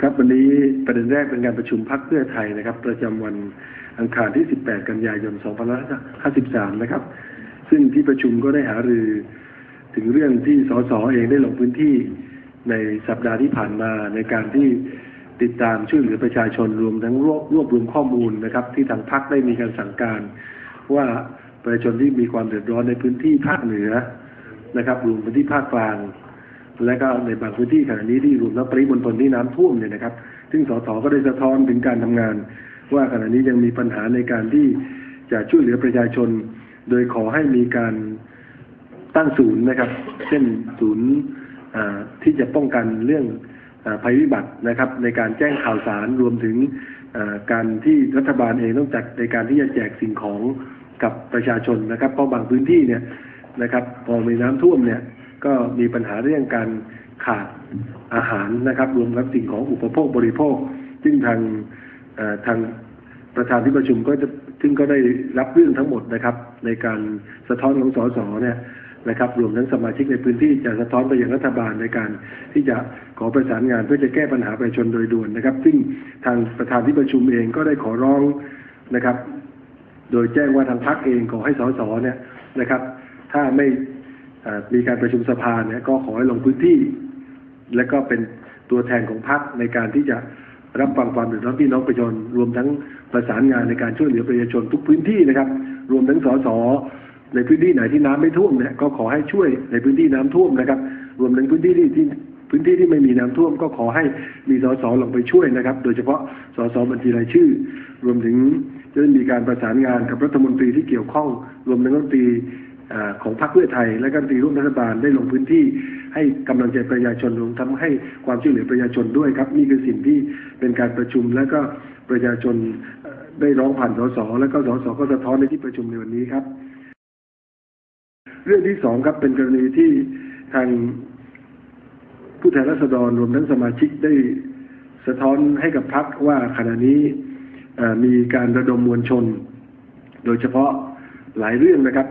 ครับวันนี้ประเด็นแรกเป็นการประชุมพักเพื่อไทยนะครับ ประจำวันอังคารที่ 18 กันยายน 2553 นะครับ ซึ่งที่ประชุมก็ได้หารือถึงเรื่องที่สสเองได้ลงพื้นที่ในสัปดาห์ที่ผ่านมาในการที่ติดตามช่วยเหลือประชาชนรวมทั้งรวบรวบรวมข้อมูลนะครับ ที่ทางพักได้มีการสั่งการ ว่าประชาชนที่มีความเดือดร้อนในพื้นที่ภาคเหนือนะครับรวมพื้นที่ภาคกลาง และก็ในบางพื้นที่ขณะนี้ที่รวมทั้งปริมณฑลที่น้ำท่วมเนี่ยนะครับ ซึ่งสสก็ได้สะท้อนถึงการทำงาน ว่าขณะนี้ยังมีปัญหาในการที่จะช่วยเหลือประชาชน โดยขอให้มีการตั้งศูนย์นะครับ เช่นศูนย์ที่จะป้องกันเรื่องภัยพิบัตินะครับ ในการแจ้งข่าวสารรวมถึงการที่รัฐบาลเองต้องจัดในการที่จะแจกสิ่งของกับประชาชนนะครับ เพราะบางพื้นที่เนี่ยนะครับ พอมีน้ำท่วมเนี่ย ก็มีปัญหาเรื่องการขาดอาหารนะครับ รวมทั้งสิ่งของอุปโภคบริโภค ซึ่งทางทางประธานที่ประชุมก็จะซึ่งก็ได้รับเรื่องทั้งหมดนะครับ ในการสะท้อนของสสเนี่ยนะครับรวมทั้งสมาชิกในพื้นที่จะสะท้อนไปยังรัฐบาลในการที่จะขอประสานงานเพื่อจะแก้ปัญหาประชาชนโดยด่วนนะครับ ซึ่งทางประธานที่ประชุมเองก็ได้ขอร้องนะครับ โดยแจ้งว่าทางพรรคเองขอให้สสเนี่ยนะครับ ถ้าไม่ มีการประชุมสภาเนี่ยก็ขอให้ลงพื้นที่ และก็เป็นตัวแทนของพรรคในการที่จะรับฟังความเดือดร้อนพี่น้องประชาชนรวมทั้งประสานงานในการช่วยเหลือประชาชนทุกพื้นที่นะครับ รวมทั้งสสในพื้นที่ไหนที่น้ำไม่ท่วมเนี่ยก็ขอให้ช่วยในพื้นที่น้ำท่วมนะครับ รวมถึงพื้นที่ที่ที่พื้นที่ที่ไม่มีน้ำท่วม ก็ขอให้มีสสลงไปช่วยนะครับ โดยเฉพาะสสบัญชีรายชื่อ รวมถึงจะมีการประสานงานกับรัฐมนตรีที่เกี่ยวข้อง รวมถึงรัฐมนตรี ของพรรคเพื่อไทย และการตีร่วมรัฐบาลได้ลงพื้นที่ให้กำลังใจประชาชนรวมทั้งให้ความช่วยเหลือประชาชนด้วยครับ นี่คือสิ่งที่เป็นการประชุมและก็ประชาชนได้ร้องผ่านสสและก็สสก็สะท้อนในที่ประชุมในวันนี้ครับ เรื่องที่สองครับเป็นกรณีที่ทางผู้แทนราษฎรรวมทั้งสมาชิกได้สะท้อนให้กับพรรคว่าขณะนี้มีการระดมมวลชน โดยเฉพาะหลายเรื่องนะครับ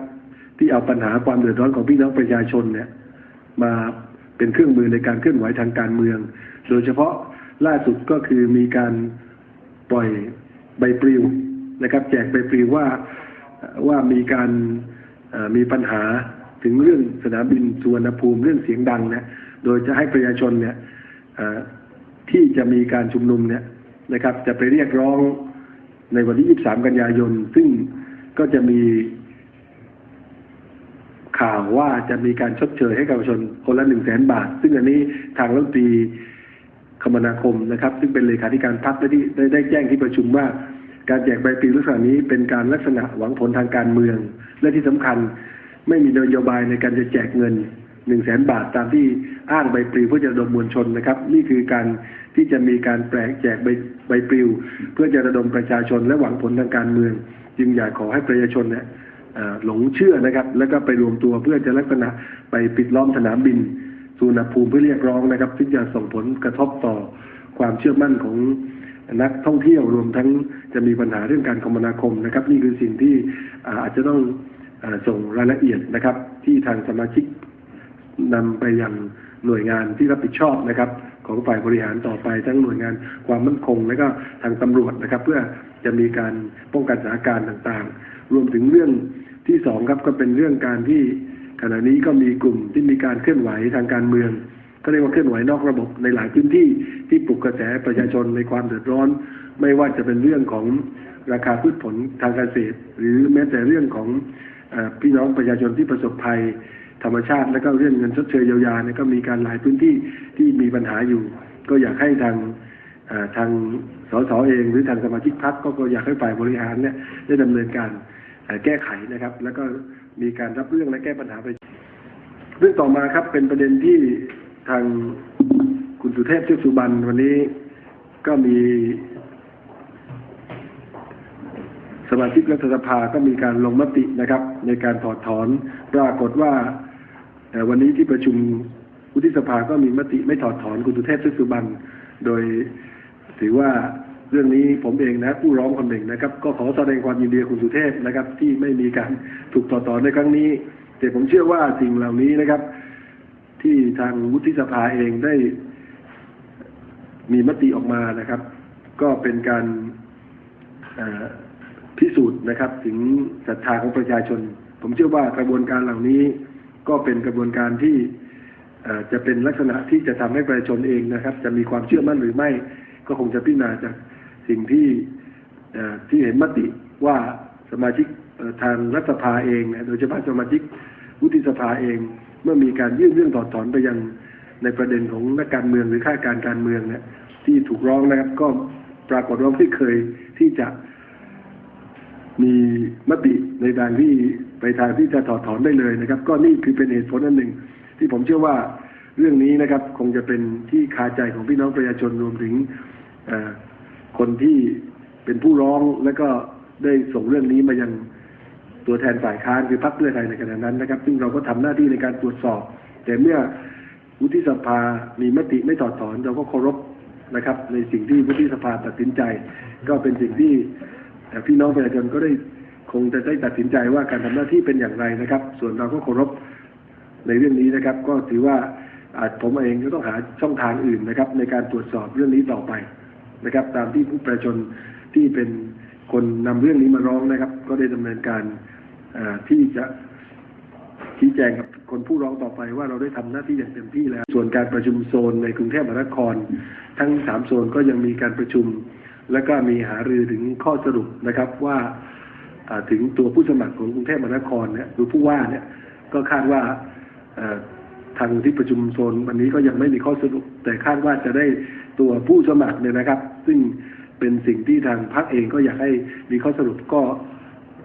ที่เอาปัญหาความเดือดร้อนของพี่น้องประชาชนเนี่ยมาเป็นเครื่องมือในการเคลื่อนไหวทางการเมือง โดยเฉพาะล่าสุดก็คือมีการปล่อยใบปลิวนะครับ แจกใบปลิวว่าว่ามีการมีปัญหาถึงเรื่องสนามบินสุวรรณภูมิเรื่องเสียงดังนี่ยโดยจะให้ประชาชนเนี่ยที่จะมีการชุมนุมเนี่ยนะครับ จะไปเรียกร้องในวันที่ 23 กันยายน ซึ่งก็จะมี ข่าวว่าจะมีการชดเชยให้กับประชาชนคนละหนึ่งแสนบาท ซึ่งอันนี้ทางรัฐมนตรีคมนาคมนะครับ ซึ่งเป็นเลขาธิการพรรคได้ได้ได้แจ้งที่ประชุมว่า การแจกใบปลิวลักษณะนี้เป็นการลักษณะหวังผลทางการเมือง และที่สำคัญไม่มีนโยบายในการจะแจกเงินหนึ่งแสนบาทตามที่อ้างใบปลิวเพื่อจะระดมมวลชนนะครับ นี่คือการที่จะมีการแปลกแจกใบใบปลิว เพื่อจะระดมประชาชนและหวังผลทางการเมือง จึงอยากขอให้ประชาชนเนี่ย หลงเชื่อนะครับ แล้วก็ไปรวมตัวเพื่อจะลักษณะไปปิดล้อมสนามบินสุวรรภูมิเพื่อเรียกร้องนะครับซึ่งจะส่งผลกระทบต่อความเชื่อมั่นของนักท่องเที่ยวรวมทั้งจะมีปัญหาเรื่องการคมนาคมนะครับ นี่คือสิ่งที่อาจจะต้องส่งรายละเอียดนะครับ ที่ทางสมาชิกนำไปยังหน่วยงานที่รับผิดชอบนะครับ ของฝ่ายบริหารต่อไป ทั้งหน่วยงานความมั่นคง และก็ทางตำรวจนะครับ เพื่อจะมีการป้องกันสถานการณ์ต่างๆ รวมถึงเรื่องที่สองครับก็เป็นเรื่องการที่ขณะนี้ก็มีกลุ่มที่มีการเคลื่อนไหวทางการเมือง ก็เรียกว่าเคลื่อนไหวนอกระบบในหลายพื้นที่ที่ปลุกกระแสประชาชนในความเดือดร้อน ไม่ว่าจะเป็นเรื่องของราคาพืชผลทางการเกษตร หรือแม้แต่เรื่องของพี่น้องประชาชนที่ประสบภัย ธรรมชาติ และก็เรื่องเงินชดเชยเยียวยาเนี่ยก็มีการหลายพื้นที่ที่มีปัญหาอยู่ ก็อยากให้ทางทางสสเองหรือทางสมาชิกพรรคก็อยากให้ฝ่ายบริหารเนี่ยได้ดำเนินการแก้ไขนะครับ แล้วก็มีการรับเรื่องและแก้ปัญหาไป เรื่องต่อมาครับเป็นประเด็นที่ทางคุณสุเทพเทือกสุบรรณวันนี้ก็มี สมาชิกรัฐสภาก็มีการลงมตินะครับ ในการถอดถอนปรากฏว่า แต่วันนี้ที่ประชุมวุฒิสภาก็มีมติไม่ถอดถอนคุณสุเทพเทือกสุบรรณโดยถือว่าเรื่องนี้ผมเองนะผู้ร้องคนหนึ่งนะครับ ก็ขอแสดงความยินดีคุณสุเทพนะครับ ที่ไม่มีการถูกต่อต่อในครั้งนี้ แต่ผมเชื่อว่าสิ่งเหล่านี้นะครับ ที่ทางวุฒิสภาเองได้ มีมติออกมานะครับ ก็เป็นการพิสูจน์นะครับ ถึงศรัทธาของประชาชน ผมเชื่อว่ากระบวนการเหล่านี้ ก็เป็นกระบวนการที่จะเป็นลักษณะที่จะทำให้ประชาชนเองนะครับ จะมีความเชื่อมั่นหรือไม่ ก็คงจะพิจารณาจากสิ่งที่ที่เห็นมติว่าสมาชิกทางรัฐสภาเอง โดยเฉพาะสมาชิกวุฒิสภาเอง เมื่อมีการยื่นเรื่องถอดถอนไปยังในประเด็นของนักการเมืองหรือข้าราชการการเมืองเนี่ยที่ถูกร้องนะครับ ก็ปรากฏว่าไม่เคยที่จะมีมติในทางที่ ไปทางที่จะถอดถอนได้เลยนะครับ ก็นี่คือเป็นเหตุผลอันหนึ่ง ที่ผมเชื่อว่าเรื่องนี้นะครับ คงจะเป็นที่คาใจของพี่น้องประชาชนรวมถึงคนที่เป็นผู้ร้องและก็ได้ส่งเรื่องนี้มายังตัวแทนฝ่ายค้านคือพรรคเพื่อไทยในขณะนั้นนะครับ ซึ่งเราก็ทำหน้าที่ในการตรวจสอบ แต่เมื่อวุฒิสภามีมติไม่ถอดถอน เราก็เคารพนะครับ ในสิ่งที่วุฒิสภาตัดสินใจ ก็เป็นสิ่งที่แต่พี่น้องประชาชนก็ได้ คงจะได้ตัดสินใจว่าการทำหน้าที่เป็นอย่างไรนะครับ ส่วนเราก็เคารพในเรื่องนี้นะครับ ก็ถือว่าอาจผมเองก็ต้องหาช่องทางอื่นนะครับ ในการตรวจสอบเรื่องนี้ต่อไปนะครับ ตามที่ผู้ประชาชนที่เป็นคนนำเรื่องนี้มาร้องนะครับ ก็ได้ดำเนินการที่จะชี้แจงกับคนผู้ร้องต่อไปว่าเราได้ทำหน้าที่อย่างเต็มที่แล้ว ส่วนการประชุมโซนในกรุงเทพมหานคร ทั้งสามโซนก็ยังมีการประชุม และก็มีหารือถึงข้อสรุปนะครับว่า ถึงตัวผู้สมัครของกรุงเทพมหานครเนี่ยหรือผู้ว่าเนี่ยก็คาดว่าทางที่ประชุมโซนวันนี้ก็ยังไม่มีข้อสรุป แต่คาดว่าจะได้ตัวผู้สมัครเนี่ยนะครับ ซึ่งเป็นสิ่งที่ทางพรรคเองก็อยากให้มีข้อสรุปก็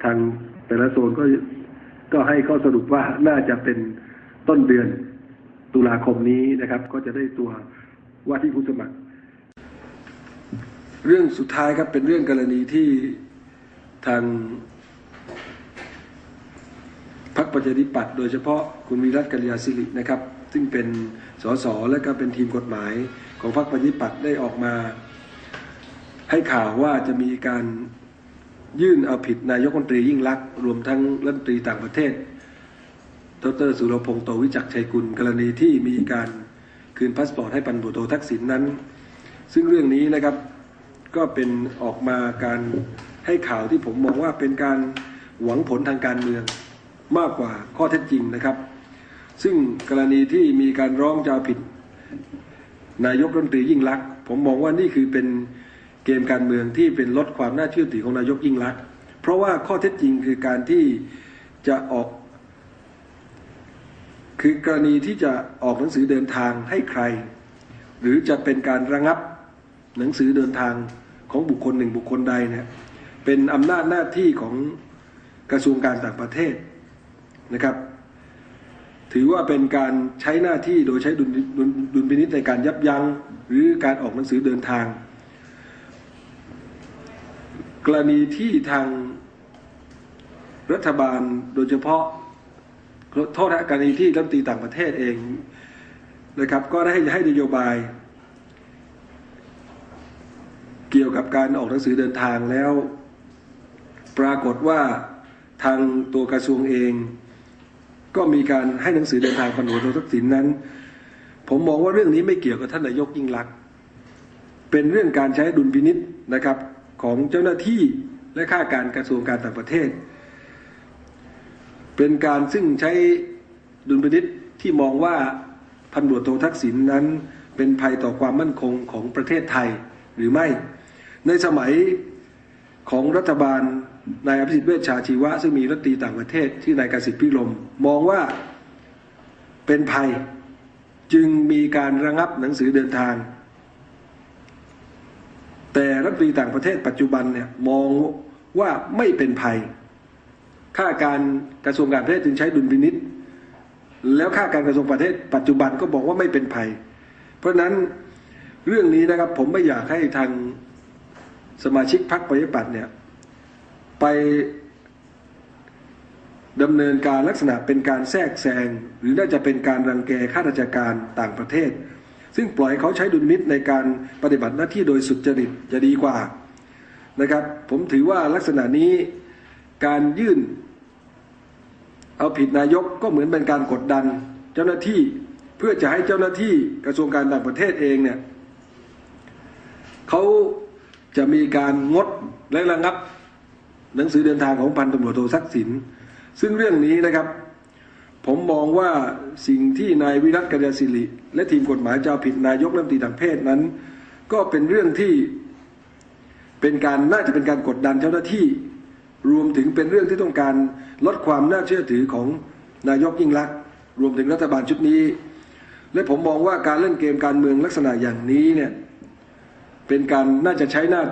ทางแต่ละโซนก็ก็ให้ข้อสรุปว่าน่าจะเป็นต้นเดือนตุลาคมนี้นะครับ ก็จะได้ตัวว่าที่ผู้สมัคร เรื่องสุดท้ายครับเป็นเรื่องกรณีที่ทาง ประชาธิปัตย์โดยเฉพาะคุณวิรัตกัลยาสิรินะครับ ซึ่งเป็นสสและก็เป็นทีมกฎหมายของพรรคประชาธิปัตย์ได้ออกมา ให้ข่าวว่าจะมีการยื่นเอาผิดนายกรัฐมนตรียิ่งลักษณ์รวมทั้งรัฐมนตรีต่างประเทศดรสุรพงษ์โตวิจักชัยกุลกรณีที่มีการคืนพาสปอร์ตให้พันบุโตทักษิณนนั้น ซึ่งเรื่องนี้นะครับก็เป็นออกมาการให้ข่าวที่ผมมองว่าเป็นการหวังผลทางการเมือง มากกว่าข้อเท็จจริงนะครับ ซึ่งกรณีที่มีการร้องจะเอาผิด นายกรัฐมนตรียิ่งลักษณ์ผมมองว่านี่คือเป็นเกมการเมืองที่เป็นลดความน่าเชื่อถือของนายกยิ่งลักษณ์เพราะว่าข้อเท็จจริงคือการที่จะออก คือกรณีที่จะออกหนังสือเดินทางให้ใคร หรือจะเป็นการระงับหนังสือเดินทางของบุคคลหนึ่งบุคคลใดเนี่ยเป็นอำนาจหน้าที่ของกระทรวงการต่างประเทศ นะครับ ถือว่าเป็นการใช้หน้าที่โดยใช้ดุลดลพินิษในการยับยั้งหรือการออกหนังสือเดินทาง กรณีที่ทางรัฐบาลโดยเฉพาะโทษนะกรณีที่รัฐมนตรีต่างประเทศเองนะครับ ก็ได้ให้นโยบาย เกี่ยวกับการออกหนังสือเดินทางแล้ว ปรากฏว่าทางตัวกระทรวงเอง ก็มีการให้หนังสือเดินทางพันหัวโททักษิณนั้น ผมมองว่าเรื่องนี้ไม่เกี่ยวกับท่านนายกยิ่งลักษณ์เป็นเรื่องการใช้ดุลพินิษนะครับของเจ้าหน้าที่และข้าการกระทรวงการต่างประเทศ เป็นการซึ่งใช้ดุลพินิษที่มองว่าพันตำรวจโททักษิณนนั้นเป็นภัยต่อความมั่นคงของประเทศไทยหรือไม่ ในสมัยของรัฐบาล นายอภิสิทธิ์เวชชาชีวะ ซึ่งมีรัฐตีต่างประเทศที่นายกสิทธิ์พิรมมองว่าเป็นภัยจึงมีการระงับหนังสือเดินทาง แต่รัฐตีต่างประเทศปัจจุบันเนี่ยมองว่าไม่เป็นภัย ข้าการกระทรวงการประเทศจึงใช้ดุลพินิษแล้วข้าการกระทรวงประเทศปัจจุบันก็บอกว่าไม่เป็นภัย เพราะฉะนั้นเรื่องนี้นะครับผมไม่อยากให้ทางสมาชิกพรรคประชาธิปัตย์เนี่ย ไปดำเนินการลักษณะเป็นการแทรกแซงหรือน่าจะเป็นการรังแกข้าราชการต่างประเทศ ซึ่งปล่อยเขาใช้ดุลมิตในการปฏิบัติหน้าที่โดยสุจริตจะดีกว่านะครับ ผมถือว่าลักษณะนี้การยื่น เอาผิดนายกก็เหมือนเป็นการกดดัน เจ้าหน้าที่เพื่อจะให้เจ้าหน้าที่กระทรวงการต่างประเทศเองเนี่ยเขาจะมีการงดและระงับ หนังสือเดินทางของพันตำรวจโททักษิณซึ่งเรื่องนี้นะครับ ผมมองว่าสิ่งที่นายวิรัตกัญญาสิริ และทีมกฎหมายจะเอาผิดนายกรัฐมนตรีต่างเพศนั้น ก็เป็นเรื่องที่เป็นการน่าจะเป็นการกดดันเจ้าหน้าที่รวมถึงเป็นเรื่องที่ต้องการลดความน่าเชื่อถือของนายกยิ่งลักษณ์รวมถึงรัฐบาลชุดนี้ และผมมองว่าการเล่นเกมการเมืองลักษณะอย่างนี้เนี่ยเป็นการน่าจะใช้หน้า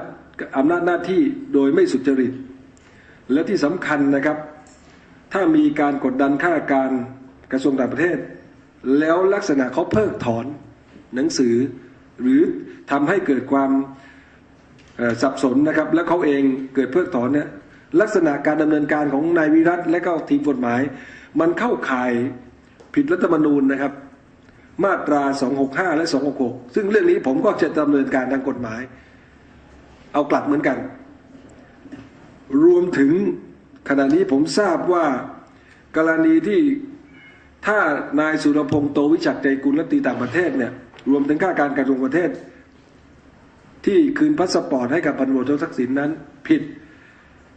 อำนาจหน้าที่โดยไม่สุจริต และที่สำคัญนะครับ ถ้ามีการกดดันข้าราชการกระทรวงต่างประเทศ แล้วลักษณะเขาเพิกถอนหนังสือ หรือทำให้เกิดความสับสนนะครับ และเขาเองเกิดเพิกถอนเนี่ยลักษณะการดำเนินการของนายวิรัตและก็ทีมกฎหมาย มันเข้าข่ายผิดรัฐธรรมนูญนะครับ มาตรา 265 และ 266 ซึ่งเรื่องนี้ผมก็จะดำเนินการทางกฎหมาย เอากลับเหมือนกัน รวมถึงขณะนี้ผมทราบว่ากรณีที่ถ้านายสุรพงษ์โตวิจักใจกุลรัตีต่างประเทศเนี่ยรวมถึงข้าการกระทรวงประเทศ ที่คืนพาสปอร์ตให้กับพันตำรวจโททักษิณนนั้นผิด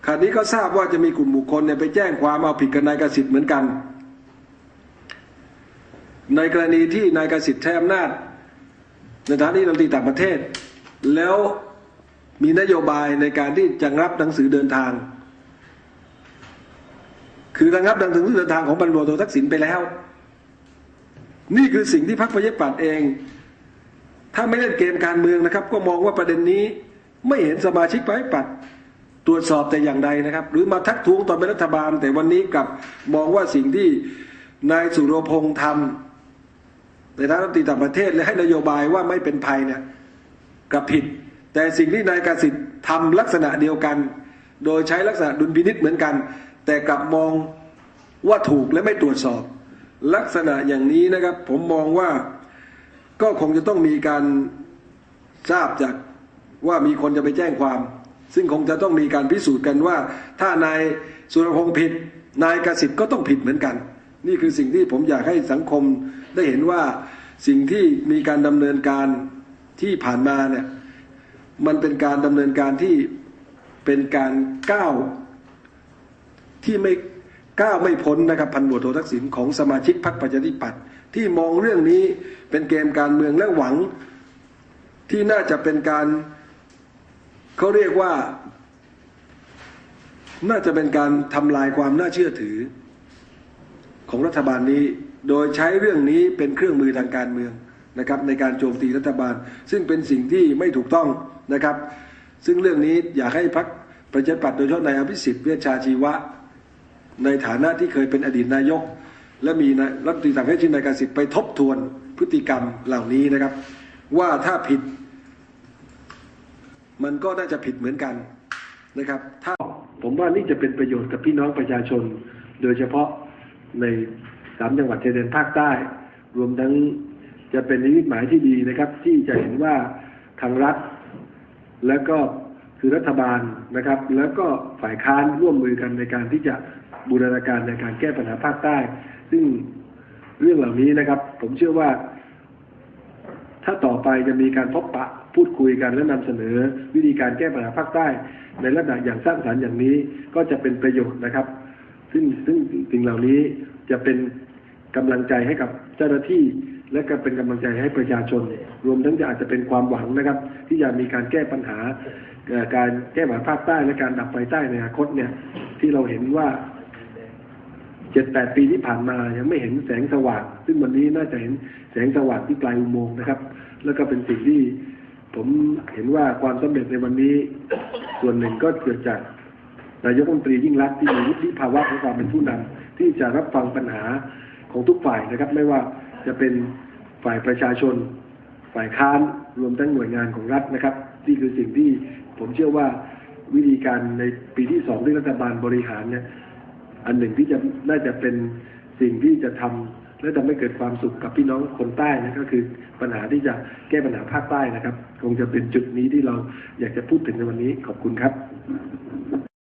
ขณะนี้ก็ทราบว่าจะมีกลุ่มบุคคลเนี่ยไปแจ้งความเอาผิดกับนายกสิทธิ์เหมือนกัน ในกรณีที่นายกสิทธิ์ใช้อำนาจในฐานะที่รัฐมนตรีต่างประเทศ แล้ว มีนโยบายในการที่จะรับหนังสือเดินทาง คือระงับหนังสือเดินทางของบรรลุโททักษิณไปแล้ว นี่คือสิ่งที่พรรคประชาธิปัตย์เอง ถ้าไม่เล่นเกมการเมืองนะครับ ก็มองว่าประเด็นนี้ไม่เห็นสมาชิกประชาธิปัตย์ตรวจสอบแต่อย่างใดนะครับ หรือมาทักท้วงตอนเป็นรัฐบาล แต่วันนี้กลับมองว่าสิ่งที่นายสุรพงษ์ทำในฐานะรัฐมนตรีต่างประเทศและให้นโยบายว่าไม่เป็นภัยเนี่ยกลับผิด แต่สิ่งที่นายกสิทธิ์ทำลักษณะเดียวกัน โดยใช้ลักษณะดุลพินิษเหมือนกัน แต่กลับมองว่าถูกและไม่ตรวจสอบ ลักษณะอย่างนี้นะครับ ผมมองว่าก็คงจะต้องมีการทราบจากว่ามีคนจะไปแจ้งความ ซึ่งคงจะต้องมีการพิสูจน์กันว่า ถ้านายสุรพงษ์ผิด นายกสิทธิ์ก็ต้องผิดเหมือนกัน นี่คือสิ่งที่ผมอยากให้สังคมได้เห็นว่าสิ่งที่มีการดำเนินการที่ผ่านมาเนี่ย มันเป็นการดำเนินการที่เป็นการก้าวที่ไม่ก้าวไม่พ้นนะครับพันตำรวจโททักษิณของสมาชิกพรรคประชาธิปัตย์ที่มองเรื่องนี้เป็นเกมการเมืองและหวัง ที่น่าจะเป็นการเขาเรียกว่า น่าจะเป็นการทำลายความน่าเชื่อถือ ของรัฐบาลนี้ โดยใช้เรื่องนี้เป็นเครื่องมือทางการเมือง นะครับในการโจมตีรัฐบาล ซึ่งเป็นสิ่งที่ไม่ถูกต้องนะครับ ซึ่งเรื่องนี้อยากให้พักประชาธิปัตย์โดยเฉพาะนายอภิสิทธิ์เวชชาชีวะ ในฐานะที่เคยเป็นอดีตนายก และมีนายรัฐมนตรีต่างประเทศชินนายกสิทธิ์ไปทบทวนพฤติกรรมเหล่านี้นะครับ ว่าถ้าผิด มันก็น่าจะผิดเหมือนกันนะครับ ถ้าผมว่านี่จะเป็นประโยชน์กับพี่น้องประชาชน โดยเฉพาะในสามจังหวัดชายแดนภาคใต้ รวมทั้ง จะเป็นนิมิตหมายที่ดีนะครับ ที่จะเห็นว่าทางรัฐ แล้วก็คือรัฐบาลนะครับ แล้วก็ฝ่ายค้านร่วมมือกันในการที่จะบูรณาการในการแก้ปัญหาภาคใต้ ซึ่งเรื่องเหล่านี้นะครับ ผมเชื่อว่า ถ้าต่อไปจะมีการพบปะพูดคุยกันและนำเสนอวิธีการแก้ปัญหาภาคใต้ ในลักษณะอย่างสร้างสรรค์อย่างนี้ก็จะเป็นประโยชน์นะครับ ซึ่งซึ่งสิ่งเหล่านี้จะเป็นกำลังใจให้กับเจ้าหน้าที่ และก็เป็นกำลังใจให้ประชาชน รวมทั้งจะอาจจะเป็นความหวังนะครับ ที่จะมีการแก้ปัญหาการแก้ปัญหาภาคใต้และการดับไฟใต้ในอนาคตเนี่ยที่เราเห็นว่าเจ็ดแปดปีที่ผ่านมายังไม่เห็นแสงสว่างซึ่งวันนี้น่าจะเห็นแสงสว่างที่ปลายอุโมงค์นะครับ แล้วก็เป็นสิ่งที่ผมเห็นว่าความสำเร็จในวันนี้ ส่วนหนึ่งก็เกิดจากนายกรัฐมนตรียิ่งรักที่มีวุฒิภาวะของความเป็นผู้นำที่จะรับฟังปัญหาของทุกฝ่ายนะครับ ไม่ว่าจะเป็น ฝ่ายประชาชน ฝ่ายค้านรวมทั้งหน่วยงานของรัฐนะครับนี่คือสิ่งที่ผมเชื่อว่าวิธีการในปีที่สองที่รัฐบาลบริหารเนี่ยอันหนึ่งที่จะน่าจะเป็นสิ่งที่จะทำและทำให้เกิดความสุขกับพี่น้องคนใต้นะก็คือปัญหาที่จะแก้ปัญหาภาคใต้นะครับ คงจะเป็นจุดนี้ที่เราอยากจะพูดถึงในวันนี้ขอบคุณครับ